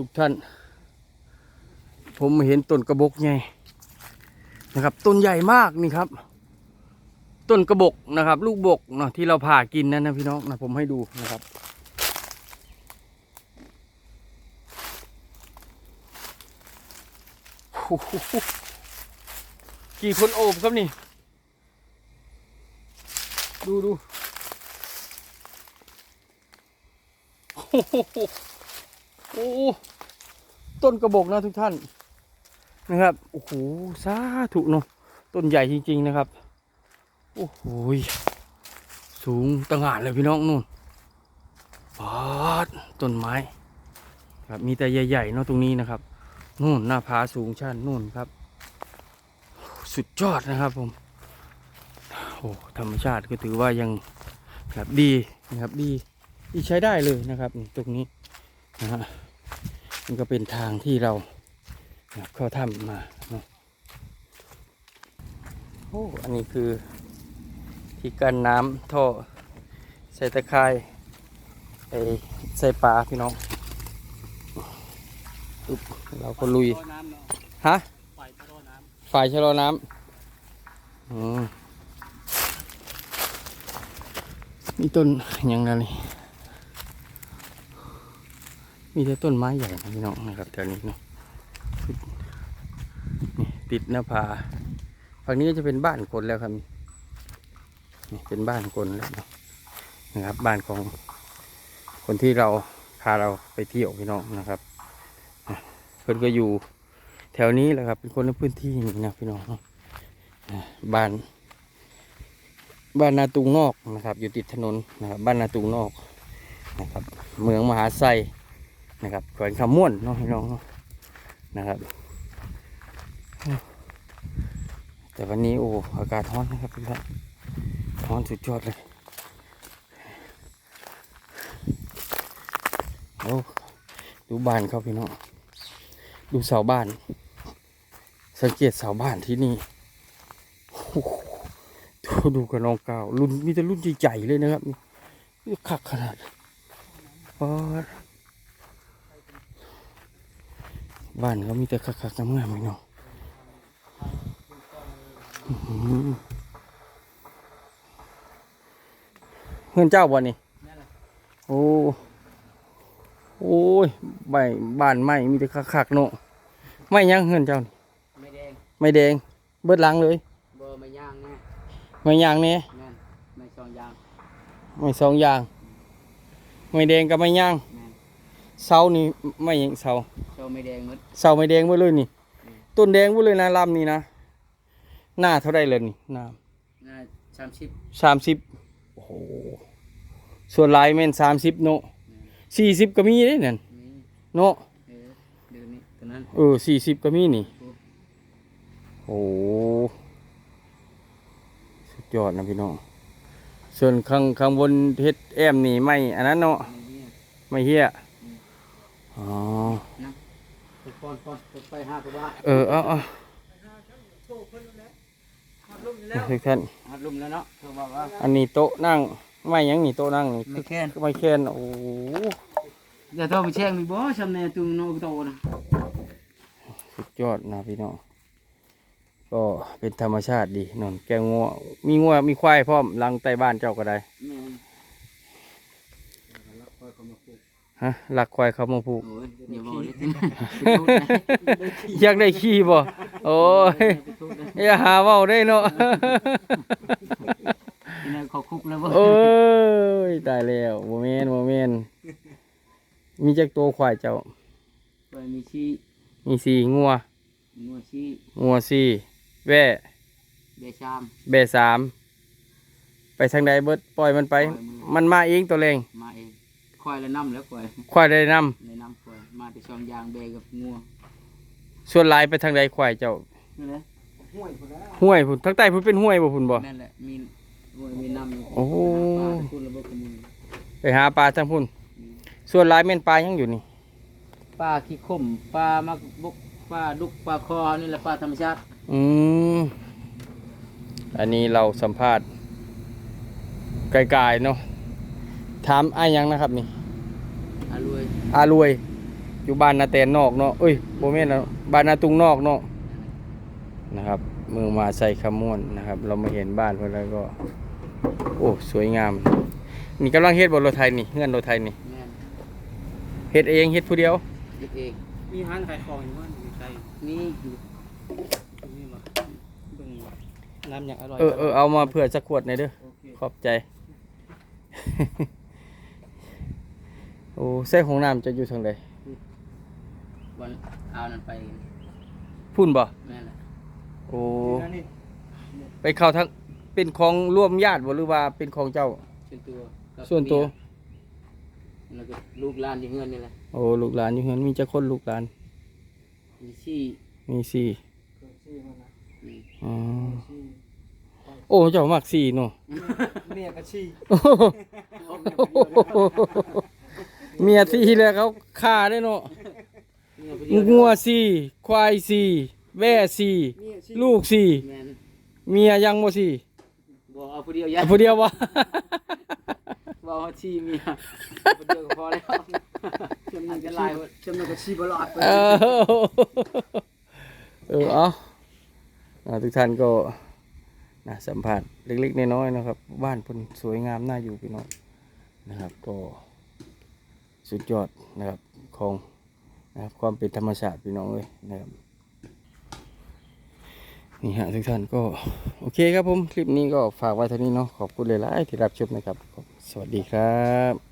ทุกท่าน ผมเห็นต้นกระบกใหญ่นะครับ ต้นใหญ่มากนี่ครับ ต้นกระบกนะครับ ลูกบกเนาะที่เราผ่ากินนั่นนะพี่น้องนะผมให้ดูนะครับกี่คนโอบครับนี่ ดูดูโอ้โห อ้ต้นกระบอกนะทุกท่านนะครับโอ้โหสาธุเนาะต้นใหญ่จริง ๆนะครับโอ้โหสูงต่างหากเลยพี่น้องนู่นปาดต้นไม้ครับมีแต่ใหญ่ๆเนาะตรงนี้นะครับนู่นหน้าผาสูงชันนู่นครับ สุดยอดนะครับผมโอ้ธรรมชาติก็ถือว่ายังครับดีนะครับดีดีใช้ได้เลยนะครับตรงนี้นะฮะ นก็เป็นทางที่เราเข้าถ้ำมาเนาะโอ้อันนี้คือที่กันน้ำท่อใส่ตะไคร้ไอใส่ปลาพี่น้องอึ๊บเราก็ลุยน้ำเนาะฮะลาะน้ฝ่ายชะลอน้ำอืมมีต้นยังไงนี่ มีแต่ต้นไม้ใหญ่นะพี่น้องนะครับแถวนี้เนาะนี่ติดหน้าผาฝั่งนี้ก็จะเป็นบ้านคนแล้วครับนี่เป็นบ้านคนแล้วนะครับ บ้านของคนที่เราพาเราไปเที่ยวพี่น้องนะครับเพิ่นก็อยู่แถวนี้แหละครับ เป็นคนในพื้นที่นี่นะพี่น้องบ้านบ้านนาตุงนอกนะครับ อยู่ติดถนนนะครับบ้านนาตุงนอกนะครับ เมืองมหาไซ นะครับแขวงคำม่วนเนาะพี่น้องนะครับ แต่วันนี้โอ้อากาศร้อนนะครับพี่ครับร้อนสุดยอดเลยโอ้ดูบ้านเขาพี่น้องดูเสาบ้าน สังเกตเสาบ้านที่นี่ดูดูกับน้องเก่ารุ่นมีแต่รุ่นใหญ่ๆเลยนะครับนี่คักขนาดปาด บ้านเขามีแต่คักๆงามๆเลยเนาะอื้อหือเพื่อนเจ้าบ่นี่ำนั่นแหละโอ้โอ้ยใบบ้านไม้มีแต่คักๆเนาะไม่ยังเฮือนเจ้านี่ไม่แดงไม่แดง เบิดหลังเลยเบอร์ไม่ย่างแน่ไม่ยางเนี่ยแม่นไม่ซองยางไม่สองอย่างไม่แดงกับไม่ยางแม่นเสานี่ไม่หยังเสาโซ ไม่แดงหมดเสาไม่แดงเบิดเลยนี่ ต้นแดงเบิดเลยนะลำนี่นะ หน้าเท่าไรเลยนี่หน้าน่าสามสิบสามสิบโอ้โห ส่วนหลายแม่นสามสิบเนาะสี่สิบก็มีเด้นั่นนี่เนาะ เออเดือนนี้ตัวนั้น เออสี่สิบก็มีนี่ โอ้โหสุดยอดนะพี่น้อง ส่วนข้างข้างบนเฮ็ดแอมนี่ไม่ อันนั้นเนาะอันนี้ไม่เฮียอ๋อไป ป้อนป้อนไปห้าตัวบ้าเออเอาเอาทุกท่านหัดลุมแล้วเนาะเขาบอกว่าอันนี้โต๊ะนั่งไม่ยังนี่โต๊ะนั่งนี่ไม่แค้นไม่แค้นโอ้โหอย่าโทรไปแช่งมีบ่ชำแน่ตุงโนโตนะสุดยอดนะพี่น้องก็เป็นธรรมชาติดีนอนแกงงัวมีงัวมีควายพร้อมลังใต้บ้านเจ้าก็ได้ แม่น ฮะหลักควายเขามาผูกโอ้ยอย่าบอกเลยอยากได้ขี้บ่ โอ้ย อย่าหาเว้าได้เนาะนี่เขาคุกแล้วบ่โอ้ย ตายแล้วโมเมนโมเมนมีจักตัวควายเจ้าไปมีชี้มีสี่งัว งัวชี้งัวสี่แว่เบชามแบ่สาม ไปทางใดเบิดปล่อยมันไป มันมาเองตัวเองมาเอง ควายละน้ำแล้วควายควายได้นำในน้ำควายมาแต่ช่องยางเบกับงัวส่วนหลายไปทางใดควายเจ้านั่นแหละห้วยพุ่นทางใต้พุ่นเป็นห้วยบ่พุ่นบ่ นั่นแหละมีงัวมีน้ำอยู่โอ้โหปลาตะกุนระเบิดขมือไปหาปลาทางพุ่น ส่วนหลายแม่นปลายังอยู่นี่ ปลาขี้ข่มปลามักบกปลาดุกปลาคอนี่แหละปลาธรรมชาติอืม อันนี้เราสัมภาษณ์ไกลๆเนาะ ถามอ้ายยังนะครับนี่ อร่อยอารวยออยู่บ้านนาแตนนอกเนาะเอ้ยโบแม่นนะบ้านนาตุงนอกเนาะนะครับมือมาใส่ขมวนนะครับ เรามาเห็นบ้านเพื่อนแล้วก็ โอ้สวยงาม นี่กำลังเฮ็ดบนรถไทยนี่เงื่อนรถไทยนี่แม่นเฮ็ดเองเฮ็ดผู้เดียวเฮ็ดเองมีร้านขายของอยู่ว่าอยู่ไกลนี่อยู่ตรงนี้มาเบิ่งน้ำอย่างอร่อยเออเออเอามาเผื่อสักขวดหน่อยเด้อโอเค ขอบใจ โอ้ใส่ของน้ำจะอยู่ทางใดวันเอานั่นไปพุ่นบ่แม่นแหละโอ้นี่ไปเข้าทั้งเป็นของร่วมญาติบ่หรือว่าเป็นของเจ้า ส่วนตัวกับส่วนตัว เมียแล้วก็ลูกหลานที่เฮือนนี่แหละโอ้ลูกหลานอยู่เฮือนมีจักคนลูกหลานมีชี่มีสี่ชื่อมันนะอืมอ๋อชื่อโอ้เจ้ามักสี่เนาะ เมียกะชี เมียสี่แล้วเขาฆ่าได้เนาะเมียผู้เดียวงัวสี่ควายสี่แว่สี่เมียชีลูกสี่แม่นเมียยังบ่สี่บ่เอาผู้เดียวยัเอาผู้เดียววะบ่เอาชี่เมียผู้เดียวก็พอแล้วอันตรายหมดจำนวนกะชีบลอดไปเออเออเอาอ่าทุกท่านก็นะสัมผัสเล็กๆน้อยๆนะครับ บ้านเพิ่นสวยงามน่าอยู่พี่น้องนะครับก็ สุดยอดนะครับของนะครับความเป็นธรรมชาติพี่น้องเลยนะครับนี่ฮะทุกท่านก็โอเคครับผม คลิปนี้ก็ฝากไว้เท่านี้เนาะขอบคุณหลายๆที่รับชมนะครับ สวัสดีครับ